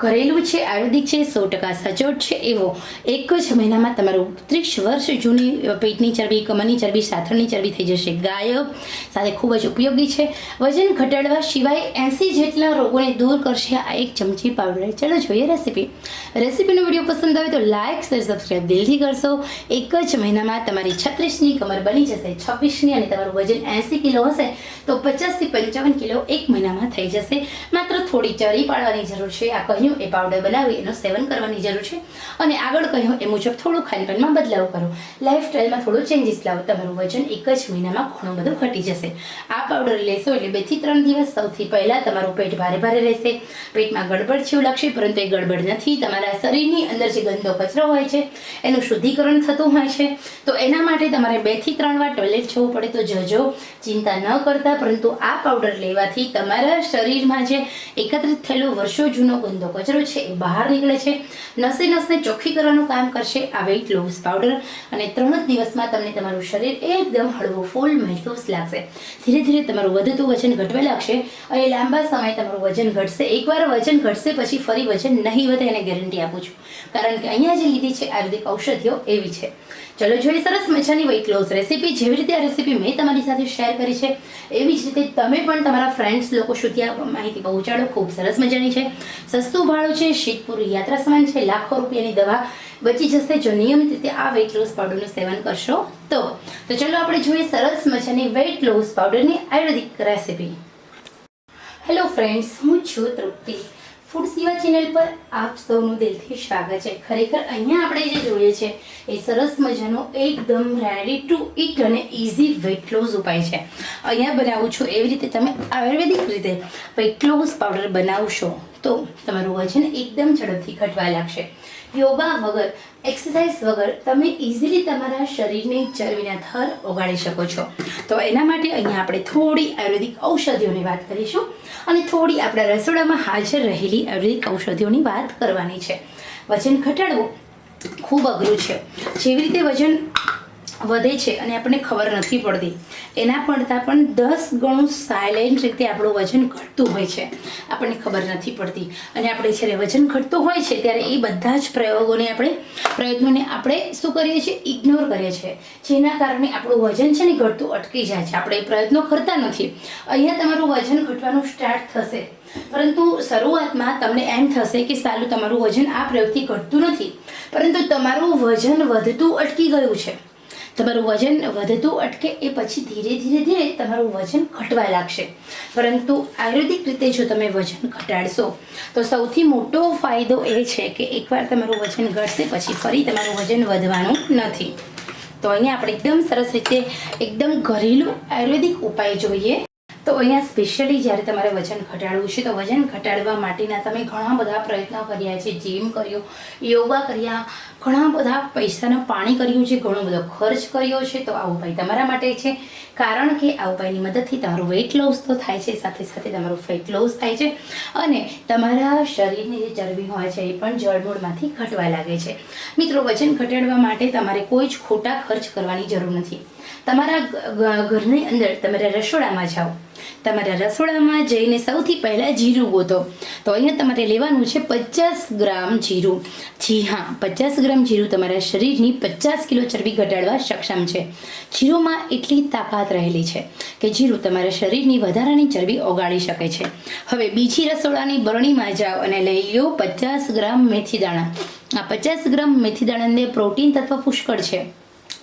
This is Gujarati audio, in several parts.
ઘરેલું છે, આયુર્વેદિક છે, સો ટકા સચોટ છે, એવો એક જ મહિનામાં તમારું ત્રીસ વર્ષ જૂની પેટની ચરબી, કમરની ચરબી, સાથળની ચરબી થઈ જશે. ગાયબ, સાથે ખૂબ જ ઉપયોગી છે. વજન ઘટાડવા સિવાય એંસી જેટલા રોગોને દૂર કરશે આ એક ચમચી પાવડર. ચાલો જોઈએ રેસીપી. રેસીપીનો વીડિયો પસંદ આવે તો લાઇક, શેર સબસ્ક્રાઈબ દિલથી કરશો. એક જ મહિનામાં તમારી છત્રીસની કમર બની જશે, છવ્વીસની અને તમારું વજન એંસી કિલો હશે, તો પચાસથી પંચાવન કિલો એક મહિનામાં થઈ જશે. માત્ર થોડી ચરી પાડવાની જરૂર છે. આ કહ્યું એ પાવડર બનાવી, એનો સેવન કરવાની જરૂર છે. અને આગળ કહ્યું, એ મુજબ થોડું ખાનપાનમાં બદલાવ કરો. લાઈફસ્ટાઈલમાં થોડું ચેન્જીસ લાવો. તમારું વજન એક જ મહિનામાં ઘણું બધું ઘટી જશે. આ પાવડર લેશો એટલે બેથી ત્રણ દિવસ સૌથી પહેલાં તમારું પેટ ભારે ભારે રહેશે. પેટમાં ગડબડ છે એવું લાગશે, પરંતુ એ ગડબડ નથી. તમારા શરીરની અંદર જે ગંદો કચરો હોય છે, એનું શુદ્ધિકરણ થતું હોય છે. તો એના માટે તમારે બેથી ત્રણ વાર ટોયલેટ જવું પડે તો જજો. ચિંતા ન કરતા, પરંતુ આ પાવડર લેવાથી તમારા શરીરમાં જે એકત્રિત થયેલો વર્ષો જૂનો ગંદો કચરો છે, એ બહાર નીકળે છે. નસે નસને ચોખ્ખી કરવાનું કામ કરશે આ વેઇટ લોસ પાવડર અને ત્રણ જ દિવસમાં તમને તમારું શરીર એકદમ હળવું ફૂલ મહેસૂસ લાગશે. ધીરે ધીરે તમારું વધતું વજન ઘટવા લાગશે. અને લાંબા સમય તમારું વજન ઘટશે. એકવાર વજન ઘટશે પછી ફરી વજન નહીં વધે એને ગેરંટી આપું છું. કારણ કે અહીંયા જે લીધી છે આયુર્વેદિક ઔષધિઓ એવી છે. ચલો જોઈએ, સરસ મજાની વેઇટ લોસ રેસીપી જેવી રીતે આ રેસીપી મેં તમારી સાથે શેર કરી છે, એવી જ રીતે તમે પણ તમારા ફ્રેન્ડ્સ લોકો સુધી આ માહિતી પહોંચાડો. ખૂબ સરસ મજાની છે. સસ્તું ભાડું છે શીતપુર યાત્રા સમાન છે. લાખો રૂપિયાની દવા બચી જશે જો નિયમિત રીતે આ વેઇટ લોસ પાવડરનું સેવન કરશો તો. તો ચલો આપણે જોઈએ સરસ મજાની વેઇટ લોસ પાવડરની આયુર્વેદિક રેસીપી હેલો ફ્રેન્ડ્સ હું છું તૃપ્તિ. ફૂડ સેવા ચેનલ પર આપ સૌનું દિલથી સ્વાગત છે. ખરેખર અહીંયા આપણે જે જોઈએ છે, એ સરસ મજાનો એકદમ રેડી ટુ ઇટ અને ઇઝી વેટ લોસ ઉપાય છે. અહીંયા બનાવું છું એવી રીતે તમે આયુર્વેદિક રીતે વેટ લોસ પાવડર બનાવશો તો તમારું વજન એકદમ ઝડપથી ઘટવા લાગશે. યોગા વગર એક્સરસાઇઝ વગર તમે ઇઝીલી તમારા શરીરની ચરબીના થર ઓગાળી શકો છો. તો એના માટે અહીંયા આપણે થોડી આયુર્વેદિક ઔષધિઓની વાત કરીશું અને થોડી આપણા રસોડામાં હાજર રહેલી આયુર્વેદિક ઔષધિઓની વાત કરવાની છે. વજન ઘટાડવું ખૂબ અઘરું છે. જેવી રીતે વજન વધે છે અને આપણને ખબર નથી પડતી. એના પડતા પણ દસ ગણું સાયલેન્ટ રીતે આપણું વજન ઘટતું હોય છે. આપણને ખબર નથી પડતી. અને આપણે જ્યારે વજન ઘટતું હોય છે, ત્યારે એ બધા જ પ્રયોગોને આપણે, પ્રયત્નોને આપણે શું કરીએ છીએ? ઇગ્નોર કરીએ છીએ. જેના કારણે આપણું વજન છે ને ઘટતું અટકી જાય છે. આપણે પ્રયત્નો કરતા નથી. અહીંયા તમારું વજન ઘટવાનું સ્ટાર્ટ થશે. પરંતુ શરૂઆતમાં તમને એમ થશે કે સાલું, તમારું વજન આ પ્રયોગથી ઘટતું નથી. પરંતુ તમારું વજન વધતું અટકી ગયું છે. તમારું વજન વધતું અટકે એ પછી ધીરે ધીરે ધીરે તમારું વજન ઘટવા લાગશે. પરંતુ આયુર્વેદિક રીતે જો તમે વજન ઘટાડશો, તો સૌથી મોટો ફાયદો એ છે કે એકવાર તમારું વજન ઘટશે પછી ફરી તમારું વજન વધવાનું નથી. તો અહીંયા આપણે એકદમ સરસ રીતે એકદમ ઘરેલું આયુર્વેદિક ઉપાય જોઈએ. તો અહીંયા સ્પેશિયલી જ્યારે તમારે વજન ઘટાડવું છે, તો વજન ઘટાડવા માટેના તમે ઘણા બધા પ્રયત્નો કર્યા છે. જીમ કર્યો, યોગા કર્યા, ઘણા બધા પૈસાના પાણી કર્યું છે, ઘણો બધો ખર્ચ કર્યો છે. તો આ ઉપાય તમારા માટે છે. કારણ કે આ ઉપાયની મદદથી તમારું વેઇટ લોસ તો થાય છે, સાથે સાથે તમારું ફેટ લોસ થાય છે અને તમારા શરીરની જે ચરબી હોય છે, એ પણ જળમૂળમાંથી ઘટવા લાગે છે. મિત્રો, વજન ઘટાડવા માટે તમારે કોઈ જ ખોટા ખર્ચ કરવાની જરૂર નથી. તમારા ઘરની અંદર તમારા રસોડામાં જાઓ. તમારા રસોડામાં જઈને સૌથી પહેલાં જીરું ગોતો. તો અહીંયા તમારે લેવાનું છે પચાસ ગ્રામ જીરું. જી હા, પચાસ ગ્રામ જીરું તમારા શરીરની પચાસ કિલો ચરબી ઘટાડવા સક્ષમ છે. જીરુંમાં એટલી તાકાત રહેલી છે કે જીરું તમારા શરીરની વધારાની ચરબી ઓગાળી શકે છે. હવે બીજી રસોડાની બરણીમાં જાઓ અને લઈ લ્યો પચાસ ગ્રામ મેથી દાણા આ પચાસ ગ્રામ મેથી દાણાને પ્રોટીન તત્વ પુષ્કળ છે.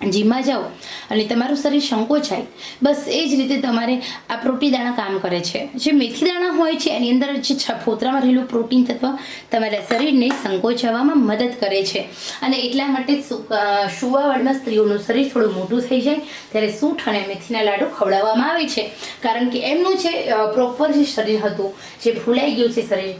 જીમમાં જાઓ અને તમારું શરીર સંકોચાય, બસ એ જ રીતે તમારે આ પ્રોટીન દાણા કામ કરે છે. જે મેથી દાણા હોય છે, એની અંદર જે ફોતરામાં રહેલું પ્રોટીન તત્વ તમારા શરીરને સંકોચાવામાં મદદ કરે છે. અને એટલા માટે સુવાવડમાં સ્ત્રીઓનું શરીર થોડું મોટું થઈ જાય, ત્યારે સૂંઠ અને મેથીના લાડુ ખવડાવવામાં આવે છે. કારણ કે એમનું જે પ્રોપર જે શરીર હતું, જે ભૂલાઈ ગયું છે શરીર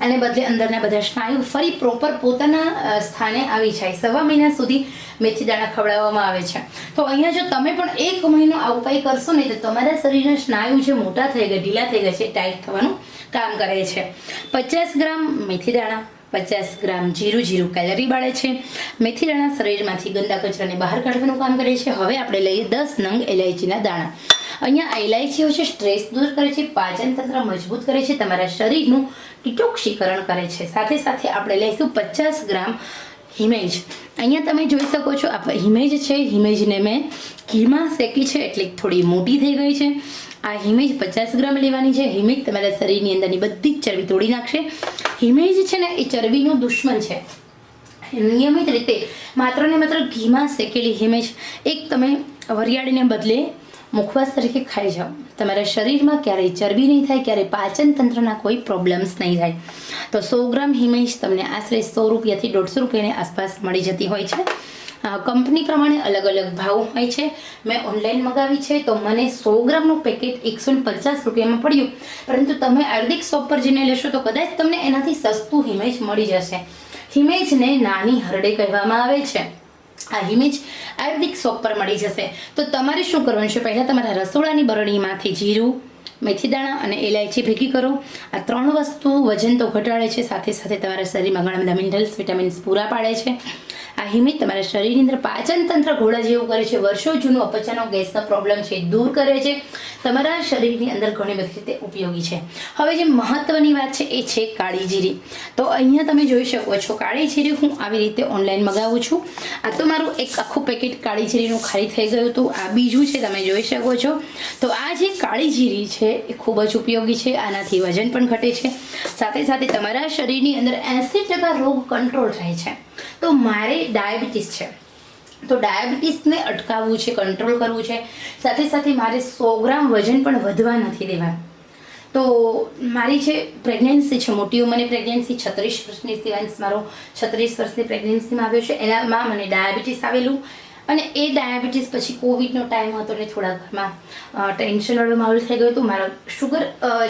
અને બદલે અંદરના બધા સ્નાયુ ફરી પ્રોપર પોતાના સ્થાને આવી જાય. સવા મહિના સુધી મેથી દાણા ખવડાવવામાં આવે છે. તો અહીંયા જો તમે પણ એક મહિનો આ ઉપાય કરશો ને, તો તમારા શરીરના સ્નાયુ જે મોટા થઈ ગયા, ઢીલા થઈ ગયા છે, ટાઈટ થવાનું કામ કરે છે. પચાસ ગ્રામ મેથી દાણા પચાસ ગ્રામ જીરું જીરું કેલરી બાળે છે. મેથી દાણા શરીરમાંથી ગંદા કચરાને બહાર કાઢવાનું કામ કરે છે. હવે આપણે લઈએ દસ નંગ એલાયચીના દાણા. અહીંયા એલાયચીઓ છે, સ્ટ્રેસ દૂર કરે છે, પાચન તંત્ર મજબૂત કરે છે, તમારા શરીરનું ડિટોક્સીકરણ કરે છે. સાથે સાથે આપણે લઈશું પચાસ ગ્રામ હિમેજ. અહીંયા તમે જોઈ શકો છો, આ હિમેજ છે, હિમેજને મેં ઘીમાં શેકી છે, એટલે થોડી મોટી થઈ ગઈ છે. આ હિમેજ પચાસ ગ્રામ લેવાની છે. હિમેજ તમારા શરીરની અંદરની બધી જ ચરબી તોડી નાખશે. હિમેજ છે ને, એ ચરબીનું દુશ્મન છે. નિયમિત રીતે માત્ર ને માત્ર ઘીમાં શેકેલી હિમેજ, એક તમે વરિયાળીને બદલે મુખવાસ તરીકે ખાઈ જાઓ. તમારા શરીરમાં ક્યારેય ચરબી નહીં થાય, ક્યારેય પાચન તંત્રના કોઈ પ્રોબ્લેમ્સ નહીં થાય. તો સો ગ્રામ હિમેજ તમને આશરે સો રૂપિયાથી દોઢસો રૂપિયાની આસપાસ મળી જતી હોય છે. કંપની પ્રમાણે અલગ અલગ ભાવ હોય છે. મેં ઓનલાઈન મગાવી છે, તો મને સો ગ્રામનું પેકેટ એકસો પચાસ રૂપિયામાં પડ્યું. પરંતુ તમે આયુર્વેદિક શોપ પર જઈને લેશો, તો કદાચ તમને એનાથી સસ્તું હિમેજ મળી જશે. હિમેજને નાની હરડે કહેવામાં આવે છે. આ હિમેજ આયુર્વેદિક શોપ પર મળી જશે. તો તમારે શું કરવાનું છે? પહેલાં તમારા રસોડાની બરણીમાંથી જીરું, મેથી દાણા અને એલાયચી ભેગી કરો. આ ત્રણ વસ્તુ વજન તો ઘટાડે છે, સાથે સાથે તમારા શરીરમાં ઘણા બધા મિનરલ્સ વિટામિન્સ પૂરા પાડે છે. આ હિમેજ તમારા શરીરની અંદર પાચન તંત્ર ઘોડા જેવું કરે છે. વર્ષો જૂનું અપચાનો ગેસનો પ્રોબ્લેમ છે દૂર કરે છે. તમારા શરીરની અંદર ઘણી બધી રીતે ઉપયોગી છે. હવે જે મહત્વની વાત છે એ છે કાળી જીરી. તો અહીંયા તમે જોઈ શકો છો, કાળી જીરી હું આવી રીતે ઓનલાઈન મગાવું છું. આ તો મારું એક આખું પેકેટ કાળી જીરીનું ખાલી થઈ ગયું હતું. આ બીજું છે, તમે જોઈ શકો છો. તો આ જે કાળી જીરી છે એ ખૂબ જ ઉપયોગી છે, આનાથી વજન પણ ઘટે છે. સાથે સાથે તમારા શરીરની અંદર એંસી ટકા રોગ કંટ્રોલ થાય છે. તો મારે ડાયાબિટીસ છે. તો ડાયાબિટીસને અટકાવવું છે કંટ્રોલ કરવું છે. સાથે સાથે મારે સો ગ્રામ વજન પણ વધવા નથી દેવા. તો મારી જે પ્રેગ્નન્સી છે, મોટી ઉંમરની પ્રેગ્નન્સી છત્રીસ વર્ષની સિવાન્સ મારો છત્રીસ વર્ષની પ્રેગ્નન્સીમાં આવ્યો છે. એનામાં મને ડાયાબિટીસ આવેલું. અને એ ડાયાબિટીસ પછી કોવિડનો ટાઈમ હતો ને થોડા ઘરમાં ટેન્શનવાળો માહોલ થઈ ગયો હતું. મારો શુગર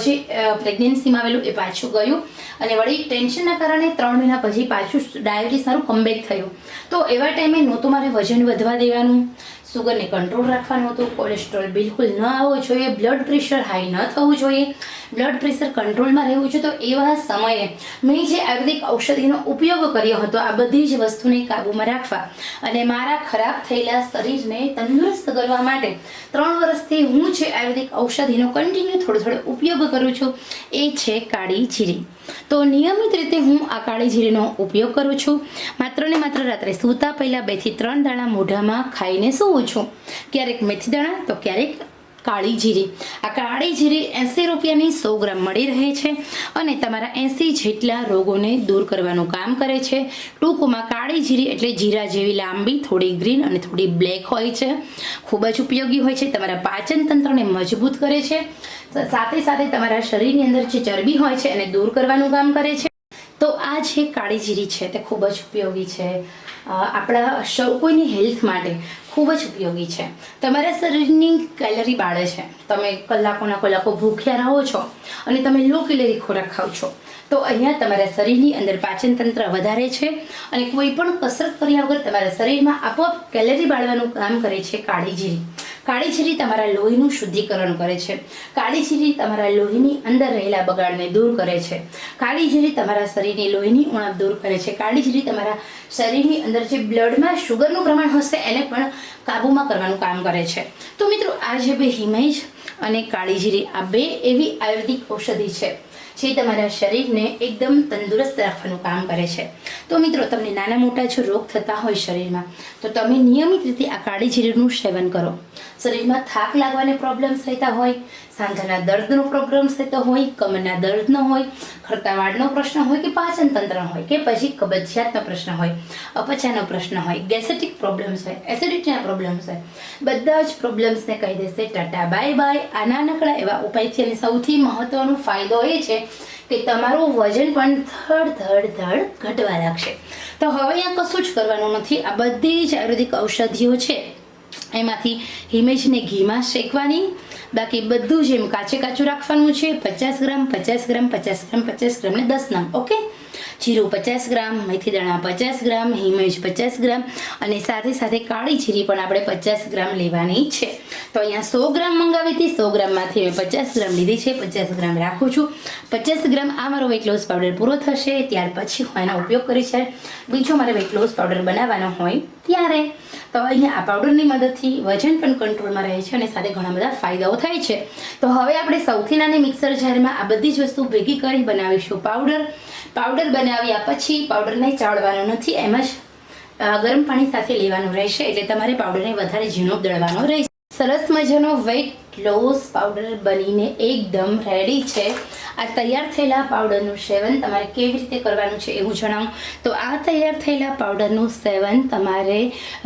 જે પ્રેગ્નન્સીમાં આવેલું એ પાછું ગયું. અને વળી ટેન્શનના કારણે ત્રણ મહિના પછી પાછું ડાયાબિટીસ મારું કમબેક થયું. તો એવા ટાઈમે નહોતું મારે વજન વધવા દેવાનું સુગરને કંટ્રોલ રાખવાનું હતું કોલેસ્ટ્રોલ બિલકુલ ન આવવો જોઈએ બ્લડ પ્રેશર હાઈ ન થવું જોઈએ. બ્લડ પ્રેશર કંટ્રોલમાં રહેવું છે તો એવા સમયે મેં જે આયુર્વેદિક ઔષધિનો ઉપયોગ કર્યો હતો, આ બધી જ વસ્તુને કાબૂમાં રાખવા અને મારા ખરાબ થયેલા શરીરને તંદુરસ્ત કરવા માટે ત્રણ વર્ષથી હું જે આયુર્વેદિક ઔષધિનો કન્ટિન્યુ થોડો થોડો ઉપયોગ કરું છું, એ છે કાળી જીરી. તો નિયમિત રીતે હું આ કાળી જીરીનો ઉપયોગ કરું છું. માત્ર ને માત્ર રાત્રે સૂતા પહેલાં બેથી ત્રણ દાણા મોઢામાં ખાઈને સૂવું છું. ક્યારેક મેથી દાણા, તો ક્યારેક કાળી જીરી. આ કાળી જીરી એંસી રૂપિયાની સો ગ્રામ મળી રહે છે અને તમારા એંસી જેટલા રોગોને દૂર કરવાનું કામ કરે છે. ટૂંકમાં કાળી જીરી એટલે જીરા જેવી લાંબી, થોડી ગ્રીન અને થોડી બ્લેક હોય છે. ખૂબ જ ઉપયોગી હોય છે. તમારા પાચન તંત્રને મજબૂત કરે છે. સાથે સાથે તમારા શરીરની અંદર જે ચરબી હોય છે એને દૂર કરવાનું કામ કરે છે. તો આ જે કાળી જીરી છે તે ખૂબ જ ઉપયોગી છે. આપણા સૌ કોઈની હેલ્થ માટે ખૂબ જ ઉપયોગી છે. તમારા શરીરની કેલરી બાળે છે. તમે કલાકોના કલાકો ભૂખ્યા રહો છો અને તમે લો કેલરી ખોરાક ખાઓ છો. તો અહીંયા તમારા શરીરની અંદર પાચન તંત્ર વધારે છે અને કોઈ પણ કસરત કર્યા વગર તમારા શરીરમાં આપોઆપ કેલરી બાળવાનું કામ કરે છે કાળી કાળી જીરી તમારા લોહીનું શુદ્ધિકરણ કરે છે. કાળી જીરી તમારા લોહીની અંદર રહેલા બગાડને દૂર કરે છે. કાળી જીરી તમારા શરીરની લોહીની ઉણપ દૂર કરે છે. કાળી જીરી તમારા શરીરની અંદર જે બ્લડમાં શુગરનું પ્રમાણ હશે, એને પણ કાબૂમાં કરવાનું કામ કરે છે. તો મિત્રો, આ જે બે હિમેજ અને કાળી જીરી આ બે એવી આયુર્વેદિક ઔષધિ છે, જે તમારા શરીરને એકદમ તંદુરસ્ત રાખવાનું કામ કરે છે. તો મિત્રો, તમને નાના મોટા જો રોગ થતા હોય શરીરમાં, તો તમે નિયમિત રીતે આ કાળી જીરીનું સેવન કરો. શરીરમાં થાક લાગવાની પ્રોબ્લેમ્સ થતા હોય, સાંધાના દર્દનો પ્રોબ્લેમ્સ થતો હોય, કમરના દર્દનો હોય, ખરતાવાળનો પ્રશ્ન હોય કે પાચન તંત્ર હોય કે પછી કબજિયાતનો પ્રશ્ન હોય, અપચાનો પ્રશ્ન હોય ગેસેટિક પ્રોબ્લેમ્સ હોય એસિડિટીના પ્રોબ્લેમ્સ હોય, બધા જ પ્રોબ્લેમ્સને કહી દેશે ટાટા બાય બાય આ નાનકડા એવા ઉપાયથી અને સૌથી મહત્વનો ફાયદો એ છે કે તમારું વજન પણ ધડ ધડ ધડ ઘટવા લાગશે. તો હવે અહીંયા કશું જ કરવાનું નથી. આ બધી જ આયુર્વેદિક ઔષધિઓ છે. એમાંથી હિમેજને ઘીમાં શેકવાની. બાકી બધું જ એમ કાચે કાચું રાખવાનું છે. પચાસ ગ્રામ પચાસ ગ્રામ પચાસ ગ્રામ પચાસ ગ્રામ ને દસ ગ્રામ. ઓકે? જીરું પચાસ ગ્રામ, મેથી દાણા પચાસ ગ્રામ હિમેજ પચાસ ગ્રામ અને સાથે સાથે કાળી જીરી પણ આપણે પચાસ ગ્રામ લેવાની છે. તો અહીંયા સો ગ્રામ મંગાવી હતી, સો ગ્રામમાંથી મેં પચાસ ગ્રામ લીધી છે, પચાસ ગ્રામ રાખું છું. પચાસ ગ્રામ આ મારો વેટ લોસ પાવડર પૂરો થશે, ત્યાર પછી હું એનો ઉપયોગ કરીશ બીજો મારે વેટ લોસ પાવડર બનાવવાનો હોય ત્યારે. તો અહીંયા આ પાવડરની મદદથી વજન પણ કંટ્રોલમાં રહે છે અને સાથે ઘણા બધા ફાયદાઓ થાય છે. તો હવે આપણે સૌથી નાની મિક્સર જારમાં આ બધી જ વસ્તુ ભેગી કરી બનાવીશું પાવડર પાવડર બનાવ્યા પછી પાવડરને ચાળવાનો નથી, એમ જ ગરમ પાણી સાથે લેવાનું રહેશે, એટલે તમારે પાવડરને વધારે ઝીણો દળવાનો રહેશે. સરસ મજાનો વેઇટ લોસ પાવડર બનીને એકદમ રેડી છે. આ તૈયાર થયેલા પાવડરનું સેવન તમારે કેવી રીતે કરવાનું છે એવું જણાવું. તો આ તૈયાર થયેલા પાવડરનું સેવન તમારે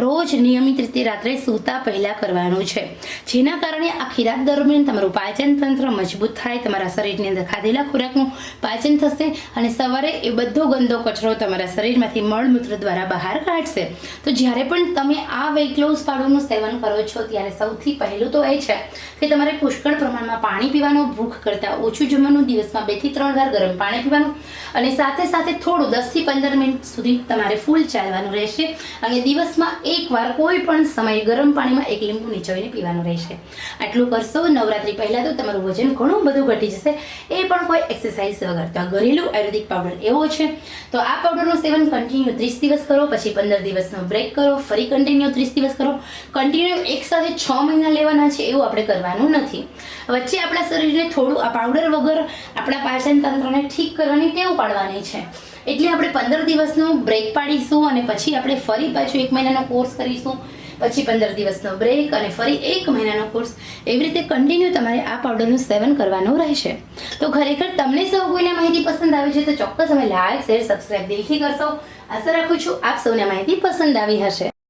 રોજ નિયમિત રીતે રાત્રે સૂતા પહેલાં કરવાનું છે. જેના કારણે આખી રાત દરમિયાન તમારું પાચન તંત્ર મજબૂત થાય, તમારા શરીરની અંદર ખાધેલા ખોરાકનું પાચન થશે અને સવારે એ બધો ગંદો કચરો તમારા શરીરમાંથી મળમૂત્ર દ્વારા બહાર કાઢશે. તો જ્યારે પણ તમે આ વેઇટ લોસ પાવડરનું સેવન કરો છો, ત્યારે સૌથી પહેલું તો એ છે કે તમારે પુષ્કળ પ્રમાણમાં પાણી પીવાનું ભૂખ કરતાં ઓછું જમવાનું દિવસમાં બેથી ત્રણ વાર ગરમ પાણી પીવાનું અને સાથે સાથે થોડું દસથી પંદર મિનિટ સુધી તમારે ફૂલ ચાલવાનું રહેશે. અને દિવસમાં એકવાર કોઈ પણ સમયે ગરમ પાણીમાં એક લીંબુ નીચોવીને પીવાનું રહેશે. આટલું કરશો, નવરાત્રી પહેલાં તો તમારું વજન ઘણું બધું ઘટી જશે. એ પણ કોઈ એક્સરસાઇઝ વગર. તો આ ઘરેલું આયુર્વેદિક પાવડર એવો છે. તો આ પાવડરનું સેવન કન્ટિન્યુ ત્રીસ દિવસ કરો, પછી પંદર દિવસનો બ્રેક કરો, ફરી કન્ટિન્યુ ત્રીસ દિવસ કરો. કન્ટિન્યુ એક સાથે છ મહિના લેવાના છે એવું આપણે કરવાનું નથી. વચ્ચે આપણા શરીરને થોડું આ પાવડર વગર આપણા પાચન તંત્રને ઠીક કરવાની ટેવ પાડવાની છે. એટલે આપણે પંદર દિવસનો બ્રેક પાડીશું અને પછી આપણે ફરી પાછું એક મહિનાનો કોર્સ કરીશું. પછી પંદર દિવસનો બ્રેક અને ફરી એક મહિનાનો કોર્સ એવી રીતે કન્ટિન્યુ તમારે આ પાવડરનું સેવન કરવાનું રહેશે. તો ખરેખર તમને સૌ કોઈને માહિતી પસંદ આવે છે તો ચોક્કસ અમે લાઈક શેર સબસ્ક્રાઈબ દિલથી કરશો. આશા રાખું છું આપ સૌને માહિતી પસંદ આવી હશે.